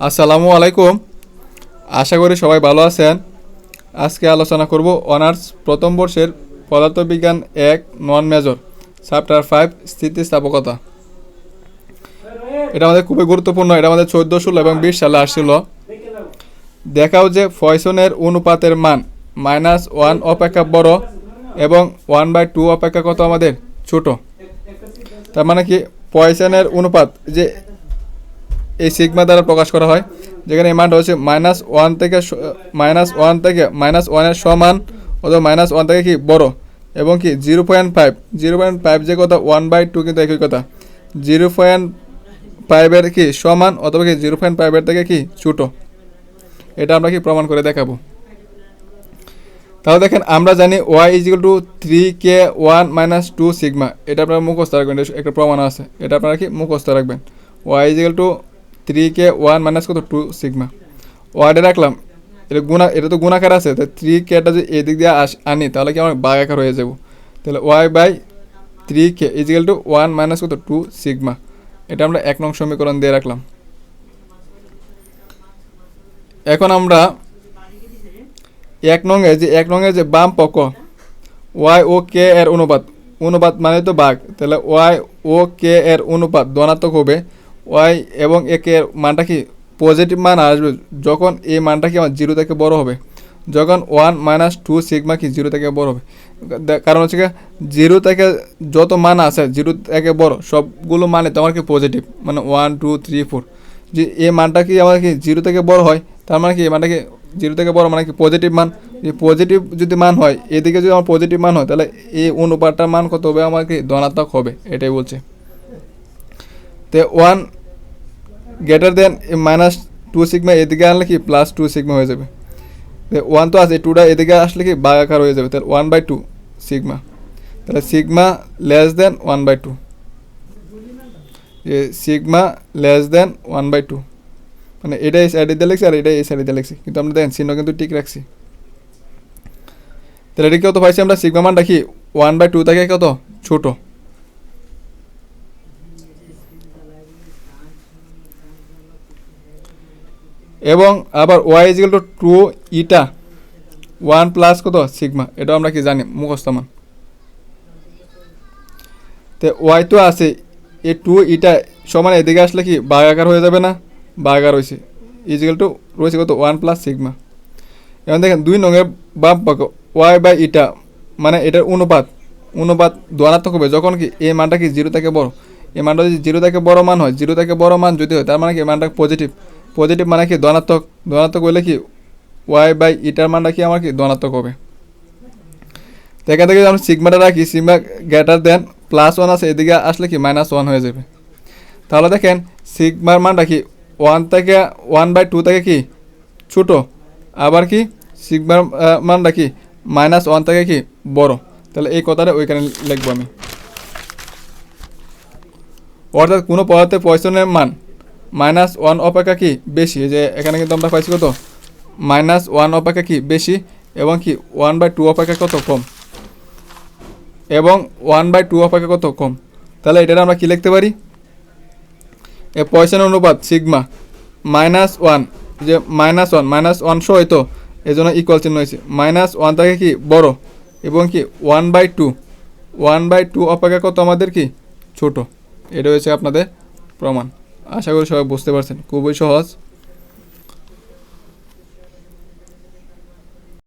আসসালামু আলাইকুম। আশা করি সবাই ভালো আছেন। আজকে আলোচনা করব অনার্স প্রথম বর্ষের পদার্থবিজ্ঞান এক নন মেজর, চ্যাপ্টার ফাইভ, স্থিতিস্থাপকতা। এটা আমাদের খুবই গুরুত্বপূর্ণ, এটা আমাদের চোদ্দ ষোলো এবং বিশ সালে আসছিল। দেখাও যে ফয়সনের অনুপাতের মান, মাইনাস ওয়ান অপেক্ষা বড় এবং ওয়ান বাই টু অপেক্ষা কত আমাদের? ছোট। তার মানে কি পয়সনের অনুপাত যে এই সিগমা দ্বারা প্রকাশ করা হয়, যেখানে এই মানটা হচ্ছে মাইনাস ওয়ান থেকে মাইনাস ওয়ান থেকে মাইনাস ওয়ানের সমান অথবা মাইনাস ওয়ান থেকে কি বড় এবং কি zero point five zero point five যে কথা ওয়ান বাই টু কিন্তু একই কথা। জিরো পয়েন্ট ফাইভের কি সমান অথবা কি জিরো পয়েন্ট ফাইভের থেকে কি ছোটো। এটা আমরা কি প্রমাণ করে দেখাবো। তাহলে দেখেন, আমরা জানি Y is equal to three K one minus two sigma এটা আপনারা মুখস্থ রাখবেন একটা প্রমাণ আছে। এটা আপনারা কি মুখস্থ রাখবেন। Y is equal to three K one minus কত? টু সিগমা ওয়ার্ডে রাখলাম। এটা গুণা এটা তো গুণাকার আছে। তো থ্রি কেটা যদি এদিক দিয়ে আস আনি, তাহলে কি আমার বাগাকার হয়ে যাব? তাহলে Y by three K is equal to one minus কত? টু সিগমা এটা আমরা এক নং সমীকরণ দিয়ে রাখলাম। এখন আমরা এক নঙে যে এক নঙে যে বাম পক্ষ ওয়াই ও কে এর অনুপাত অনুপাত মানে তো বাঘ তাহলে ওয়াই ও কে এর অনুপাত ধনাত্মক হবে। ওয়াই এবং এ কে এর মানটা কি পজিটিভ মান আসবে যখন এই মানটা কি আমার জিরো থেকে বড় হবে? যখন ওয়ান মাইনাস টু সিগমা কি জিরো থেকে বড় হবে? কারণ হচ্ছে কি জিরো থেকে যত মান আছে জিরো থেকে বড়, সবগুলো মানে তোমার কি পজিটিভ মানে ওয়ান টু থ্রি ফোর যে এই মানটা কি আমার কি জিরো থেকে বড় হয়, তার মানে কি মানটা কি জিরো থেকে বড় মানে কি পজিটিভ মান? যে পজিটিভ যদি মান হয়, এদিকে যদি আমার পজিটিভ মান হয়, তাহলে এই অনুপাতটার মান কত হবে? আমার কি ধনাত্মক হবে, এটাই বলছে। তো one greater than minus two sigma এদিকে আনলে কি প্লাস টু সিগমা হয়ে যাবে। ওয়ান তো আছে, টুটা এদিকে আসলে কি বাগাকার হয়ে যাবে, তাহলে ওয়ান বাই টু সিগমা। তাহলে sigma less than one by two. Sigma less than one by two. মানে এটা এই সাইডে দিয়ে লিখছি আর এটা এই সাইডে দিয়ে লিখছি, কিন্তু আমরা দেখেন চিহ্ন কিন্তু ঠিক রাখছি। তাহলে এটা কত পাইছি আমরা? সিগমা মান রাখি ওয়ান বাই টু থেকে কত? ছোটো। এবং আবার Y is equal to two eta one plus কত? সিগমা এটা আমরা কি জানি? মুখস্থ মান। তো ওয়াই তো আছে, এ টু ইটা সমান এদিকে আসলে কি বাগাকার হয়ে যাবে না? বাগার হয়েছে ইজিক্যাল টু রয়েছে কত? ওয়ান প্লাস সিগমা এখন দেখেন, দুই নঙের বাম পাক ওয়াই বাই ইটা মানে এটার অনুপাত অনুপাত ধনাত্মক হবে। যখন কি এই মানটা কি জিরো থেকে বড়? এই মানটা যদি জিরো থেকে বড় মান হয় জিরো থেকে বড় মান যদি হয়, তার মানে কি মানটা পজিটিভ পজিটিভ মানে কি ধনাত্মক? ধনাত্মক হলে কি ওয়াই বাই ইটার মানটা কি আমার কি? ধনাত্মক হবে। তো এখান থেকে আমরা সিগমাটা রাখি sigma greater than plus one আছে, এদিকে আসলে কি মাইনাস ওয়ান হয়ে যাবে। তাহলে দেখেন সিগমার মানটা কি ওয়ান থেকে ওয়ান বাই টু থেকে কি ছোটো, আবার কি সিগমার মানটা কি মাইনাস ওয়ান থেকে কি বড়। তাহলে এই কথাটা ওইখানে লিখব আমি। অর্থাৎ কোনো পদার্থের পয়সনের মান মাইনাস ওয়ান অপেক্ষা কি বেশি? যে এখানে কিন্তু আমরা পাইছি কত? মাইনাস ওয়ান অপেক্ষা কি বেশি এবং কি ওয়ান বাই টু অপেক্ষা কত কম? এবং ওয়ান বাই টু অপেক্ষা কত কম? তাহলে এটা আমরা কি লিখতে পারি? এ পয়সনের অনুপাত সিগমা মাইনাস ওয়ান, যে minus one minus one show হয়তো এই জন্য ইকুয়াল চিহ্ন হয়েছে। মাইনাস ওয়ান থেকে কি বড় এবং কি one by two, one by two অপেক্ষা কত আমাদের কি? ছোট। এটা হয়েছে আপনাদের প্রমাণ। আশা করি সবাই বুঝতে পারছেন। খুবই সহজ।